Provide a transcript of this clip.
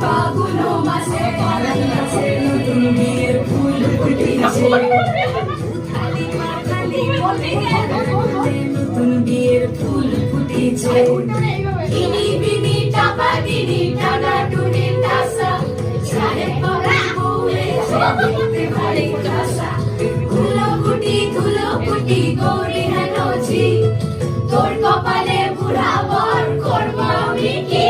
ফাগুন মাসে পালাইয়াছে নতুন বিয়ের ফুল ফুটিছে খালি খালি বলে গেল নতুন বিয়ের ফুল ফুটিছে ইনি বিনি টাপা দিনি টানা টুনি টাসা সারে পরা বউরে দেখতে ভারী কাসা গুলো কুটি গুলো কুটি গৌরী হানোছি তোর কপালে বুড়া বর করবা আমি কি?